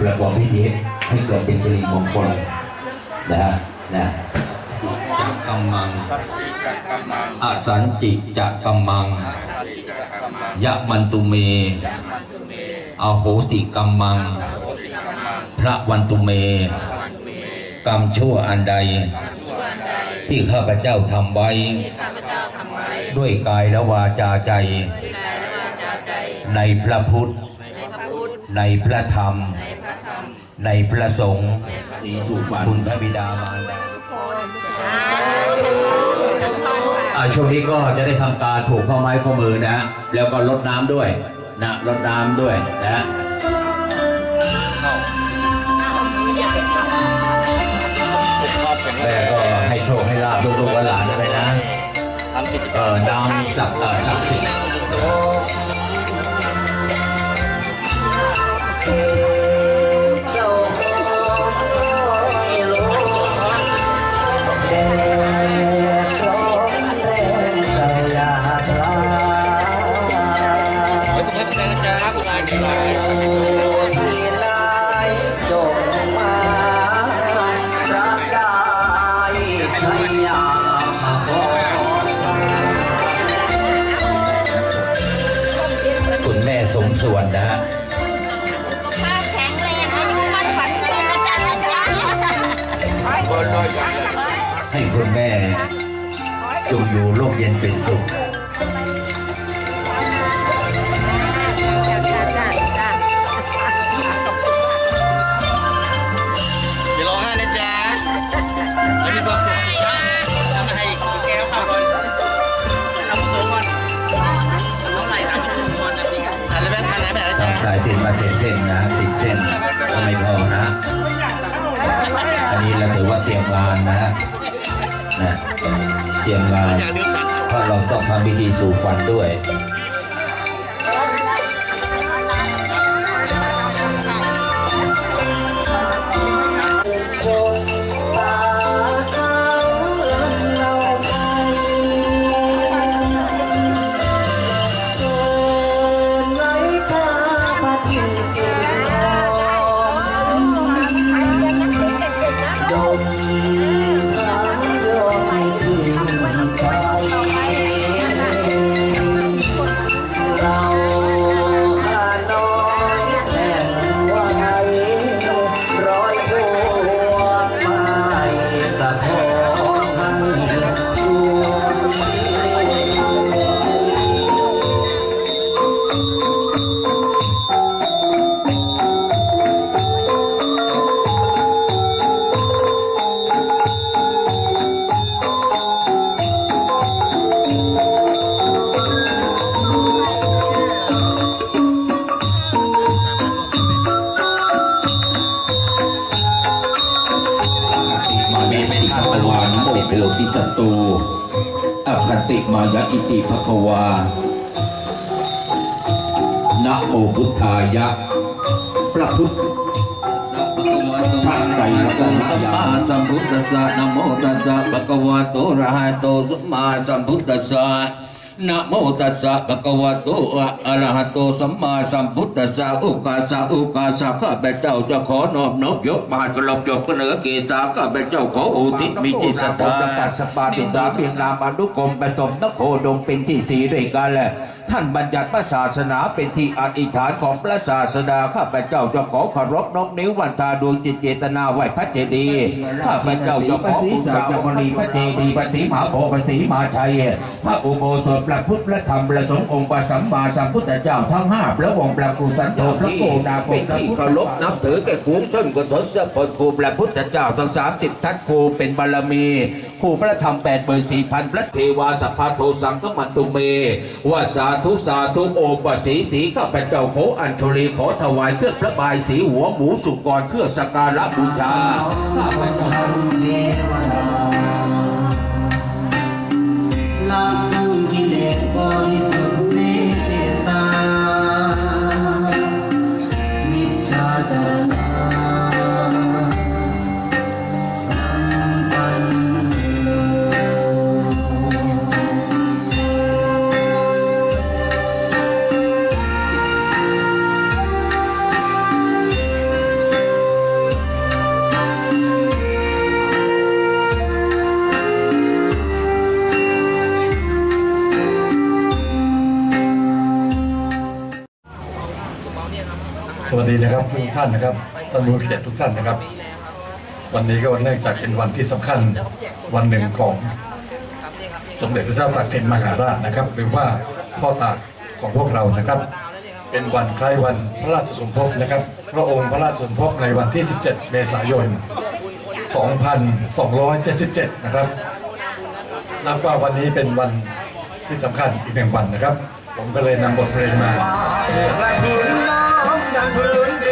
ประกอบพิธีให้เกิดเป็นสิริมงคลนะฮะนะจักกัมมังอสันจิจักกัมมัง ยะมันตุเม อโหสิกัมมัง พระวันตุเม กรรมชั่วอันใด ที่ข้าพเจ้าทำไว้ ด้วยกายและวาจาใจ ในพระพุทธ ในพระธรรมใน พระสงฆ์สีสุวรรณคุณพระบิดามารดาอ่าช่วงนี้ก็จะได้ทำการผูกข้อไม้ข้อมือนะฮะแล้วก็ลดน้ำด้วยนะลดน้ำด้วยนะฮะแม่ก็ให้โชคให้ลาบลูกๆหลานๆไปนะเออน้ำศักดิ์เอ่อศักดิ์สิทธิ์ แม่สมส่วนนะฮะข้าวแข็งแรงอายุมันขวัญยืนนะจ๊ะนะจ๊ะให้คุณแม่จงอยู่ร่มเย็นเป็นสุข เส้นนะสิบเส้นก็ไม่พอนะ อันนี้เราถือว่าเตรียมงานนะนะเตรียมงานเพราะเราต้องทำพิธีสู่ฟันด้วย พระไตรรัตนสัมยามาสัมพุทธัสสะนะโมตัสสะภะคะวะโตอะระหะโตสัมมาสัมพุทธัสสะนะโมตัสสะภะคะวะโตอะระหะโตสัมมาสัมพุทธัสสะอุกาสะอุกาสะข้าพเจ้าจะขอนอบน้อมยกบาทกลบจบกระเหนือกีตาข้าพเจ้าขออุทิศมีจิตศรัทธาตัสสปาติสาพินามอนุกรมผสมนโคดมเป็นที่สีด้วยกันแหละ ท่านบัญญัติพระศาสนาเป็นที่อธิษฐานของพระศาสดาข้าพเจ้าจะขอเคารพนกนิ้ววันทาดวงจิตเจตนาไหวพระเจดีย์ข้าพเจ้าจะขออุสาจมรีพระเจดีย์ปฏิมหาโพธิ์พระศรีมหาชัยพระอุโบสถพระพุทธพระธรรมพระสงฆ์องค์พระสัมมาสัมพุทธเจ้าทั้งห้าพระองค์พระกุสันโธพระโกนาคเป็นที่เคารพนับถือแก่คุ้มชนกุศลพลครูพระพุทธเจ้าทั้งสามสิบทัศครูเป็นบารมีครูพระธรรมแปดเบอร์สี่พันพระเทวาสัพพะโทสังฆมันตุเมว่าสาธุสาธุโอปสีสีข้าพเจ้าโขอัญชลีขอถวายเครื่องพระบายสีหัวหมูสุกรเครื่องสักการะบูชาข้าพเจ้าละสังกิเลสบริสุทธิ์เมตตาวิชาจารณ ดีนะครับทุกท่านนะครับท่านผู้เขียนทุกท่านนะครับ วันนี้ก็เนื่องจากเป็นวันที่สำคัญวันหนึ่งของสมเด็จพระเจ้าตากสินมหาราชนะครับ หรือว่าพ่อตากของพวกเรานะครับ เป็นวันคล้ายวันพระราชสมภพนะครับ พระองค์พระราชสมภพในวันที่ 17 เมษายน 2277 นะครับนับว่าวันนี้เป็นวันที่สำคัญอีกหนึ่งวันนะครับ ผมก็เลยนำบทเพลงมา đang hướng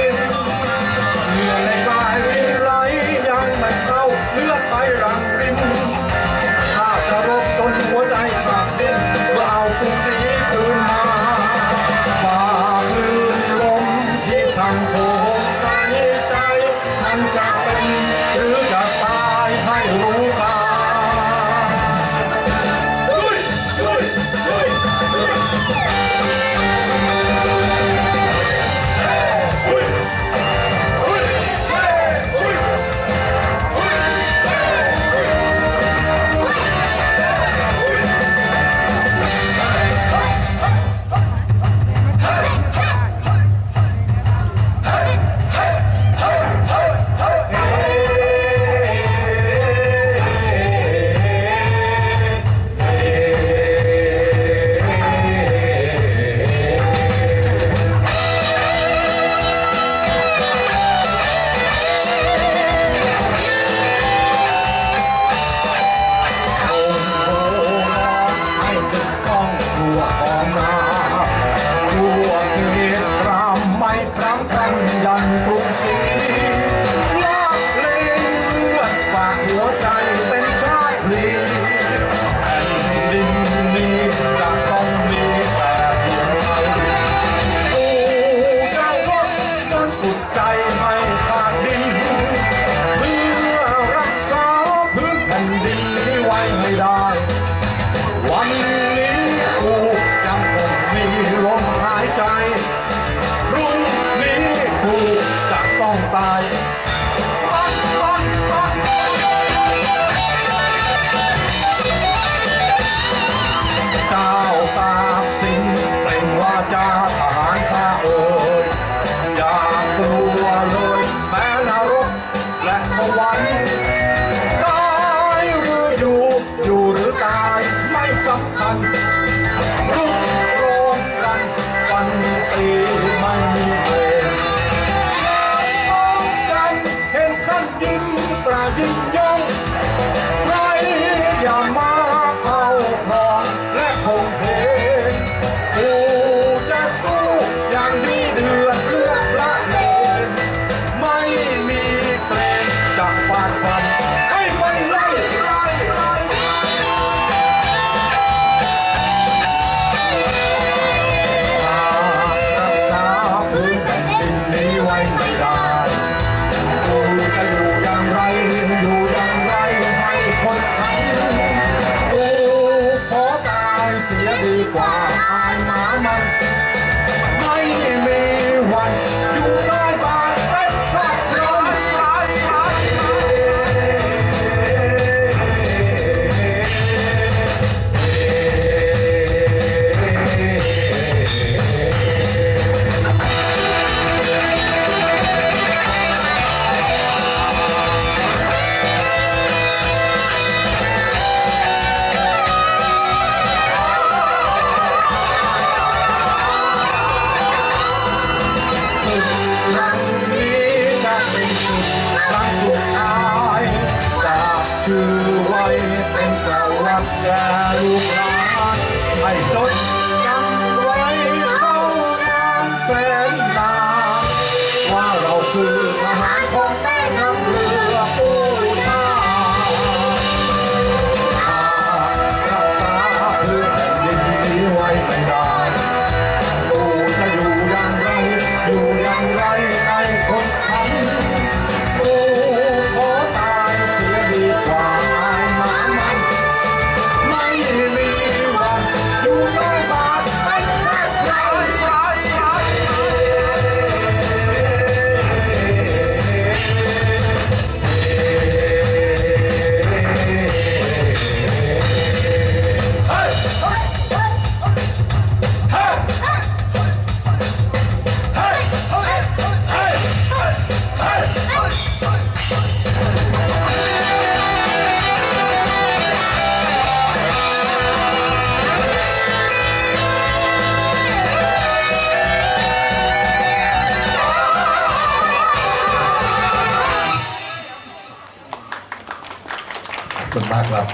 คุณมากครับ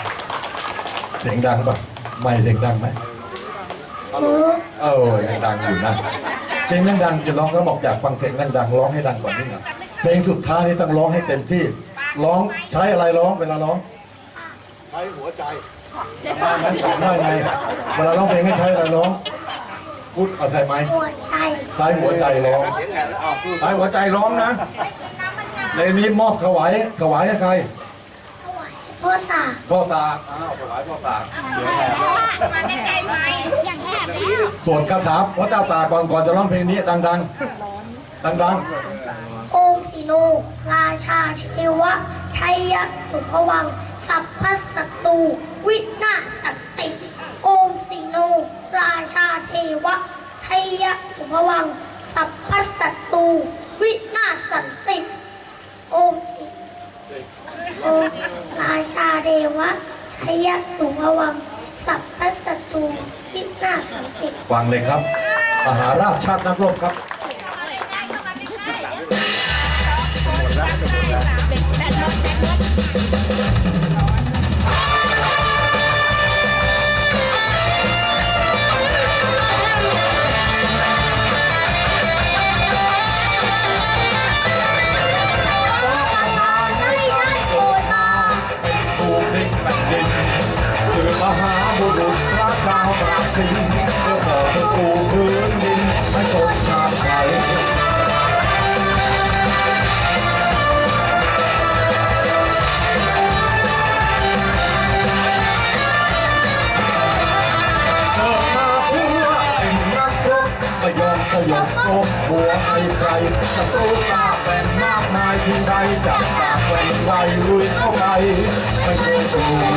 เสียงดังปะไม่เสียงดังไหมเออยังดังอยู่นะเสียงยังดังจะร้องก็บอกอยากฟังเสียงดังๆร้องให้ดังกว่านี้หน่อยเพลงสุดท้ายนี่ต้องร้องให้เต็มที่ ร้องใช้อะไรร้องเวลาร้องใช้หัวใจได้ไงเวลาร้องเพลงให้ใช้อะไรร้องพูดเอาใช่ไหมหัวใจใช้หัวใจร้องใช้หัวใจร้องนะในนี้มอบถวายถวายให้ใคร พ่อตาพ่อตาอ้าวถวายพ่อตามาใกล้ๆไหมเสียงแหบแล้วส่วนคาถาพระเจ้าตากก่อนก่อนจะร้องเพลงนี้ดังๆดังองค์สิโนราชาเทวะชัยยะสุภวัง สัพพสัตตูวินาศสันติองค์สิโนราชาเทวะชัยยะสุภวัง สัพพสัตตูวินาศสันติองค์ สิอราชาเดวะชัยตุววัง สัพพสัตูวินาศสันติฟังเลยครับ มหาราชชาตินักรบครับหมดแล้วหมดแล้ว ไม่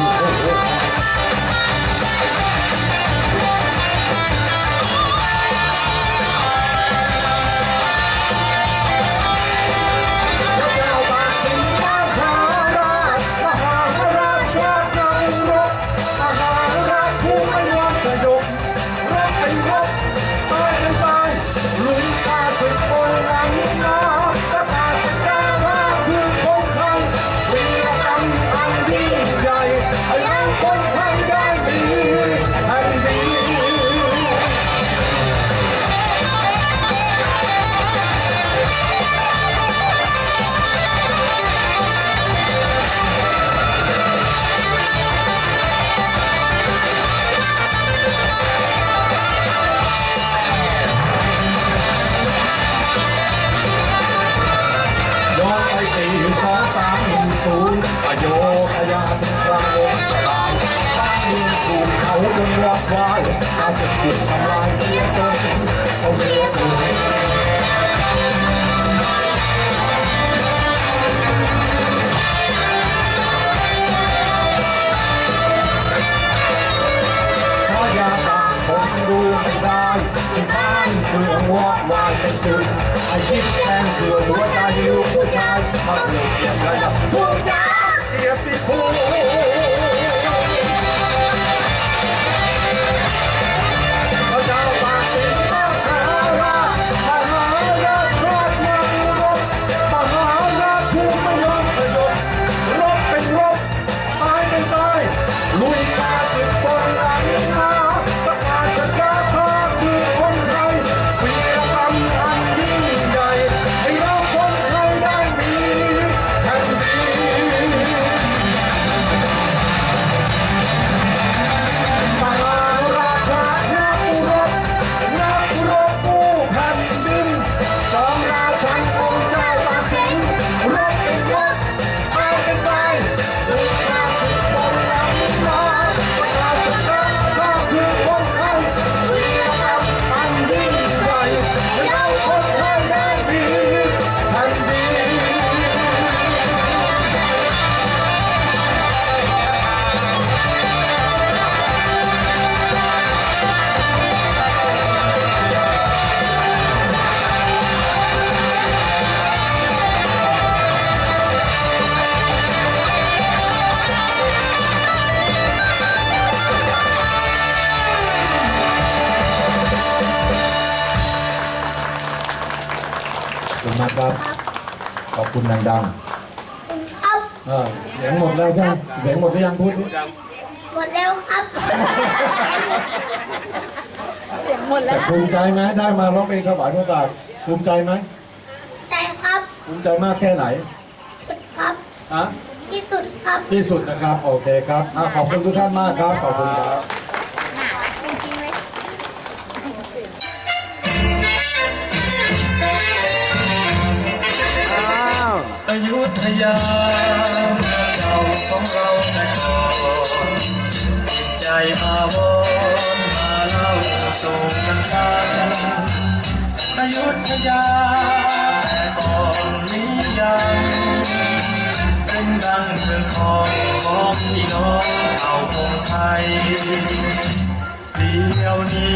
จะถูกทำลายเสียตัวถึงเขาเสียายดูไม่ได้ที่บ้านเมืองวอดวายเป็นจุดอ้คิดแทงเกลือหัวใจลูกผู้ชายมาเกลียดเรียดระดับทุกอย่างเกียรติ คุณมากครับ ขอบคุณดังครับๆอ่าเสียงหมดแล้วใช่ไหมเสียงหมดหรือยังพูดดิหมดแล้วครับแต่ภูมิใจไหมได้มาร้องเพลงถวายพระบาทภูมิใจไหมใจครับภูมิใจมากแค่ไหนสุดครับอะที่สุดครับ ที่สุดนะครับ โอเคครับอะขอบคุณทุกท่านมากครับ ขอบคุณครับ ยุธยาเมืองเก่าของเราแต่ก่อนจิตใจอาวรมาเล่าสู่กันฟังอยุธยาแต่ก่อนนี้ยังเป็นดังเมืองทองของพี่น้องเผ่าพงไทยเดียวนี้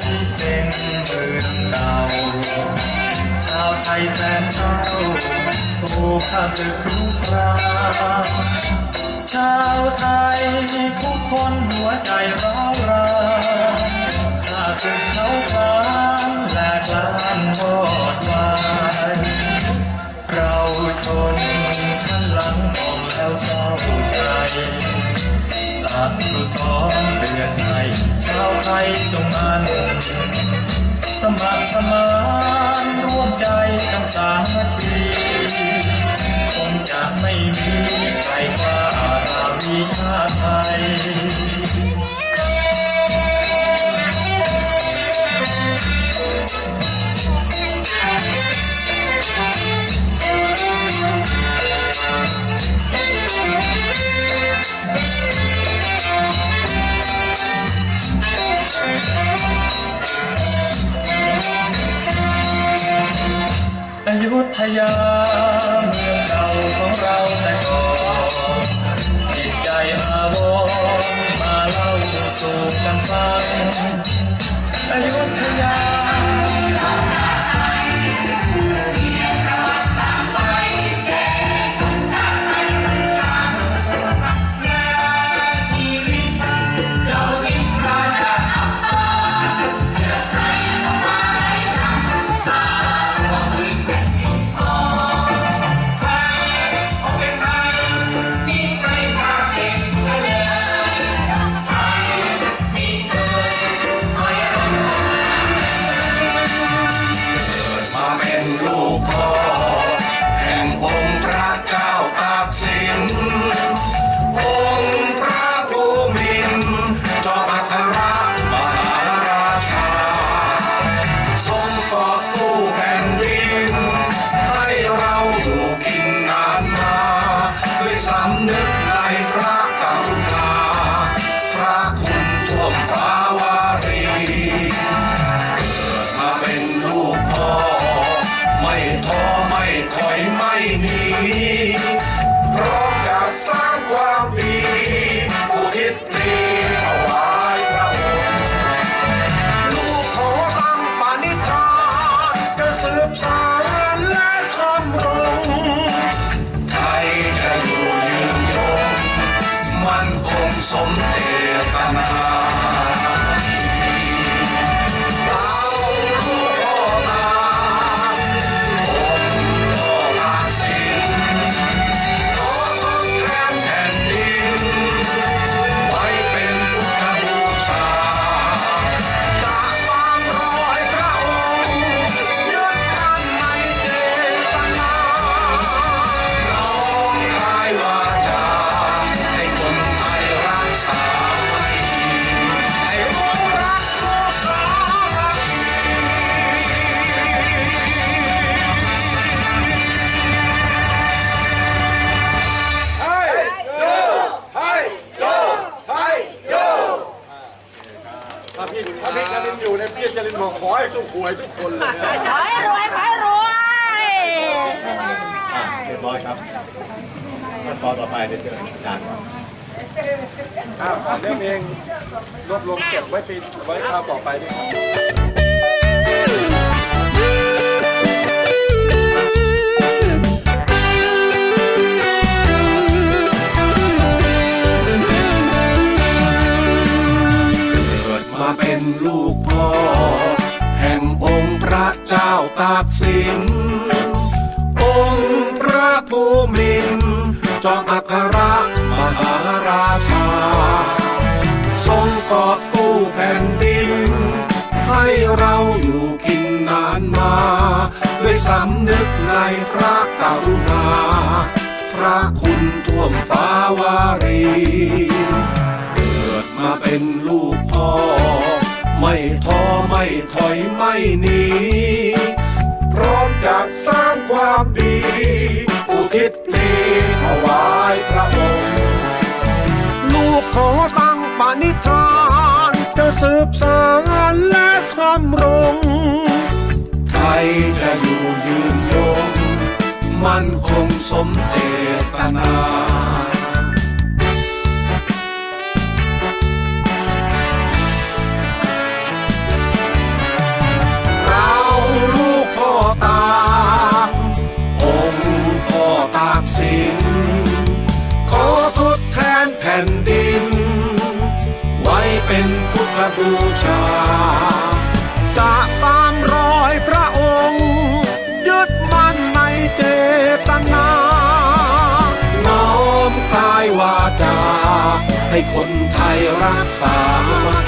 สิเป็นเมืองเก่าาวไทยแสนเศร้าถูข้าศึกรุกรานชาวไทยทุกคนหัวใจร้าวรานข้าศึกเขาพานแหลกลานวอดวายเราชนชั้นหลังมองแล้วเศร้าใจอนุสรณ์เรือนไทยชาวไทยจงมันสมัครสมาน อยุธยา ฟังอยุธยามา ต วยทุกคนเลยขอให้รวยขอให้รวยเรียบร้อยครับขั้นตอนต่อไปเดี๋ยวเจออาจารย์อ้าวเรื่องเองรวบรวมเก็บไว้ปีไว้คราวต่อไปด้วยครับ เกิดมาเป็นลูกพ่อ แห่งองค์พระเจ้าตากสิน องค์พระภูมินจอมอัครมหาราชา ทรงกอบกู้แผ่นดิน ให้เราอยู่กินนานมา ด้วยสำนึกในพระกรุณา พระคุณท่วมฟ้าวารี เกิดมาเป็นลูกพ่อ ไม่ท้อไม่ถอยไม่หนีพร้อมจะสร้างความดี อุทิศพลีถวายพระองค์ลูกขอตั้งปณิธาน จะสืบสานและทำรง ไทยจะอยู่ยืนยง มันคงสมเจตนาเรา พุทธบูชาจะตามรอยพระองค์ ยึดมั่นในเจตนาน้อมกายวาจา ให้คนไทยรักษามัคคีเรา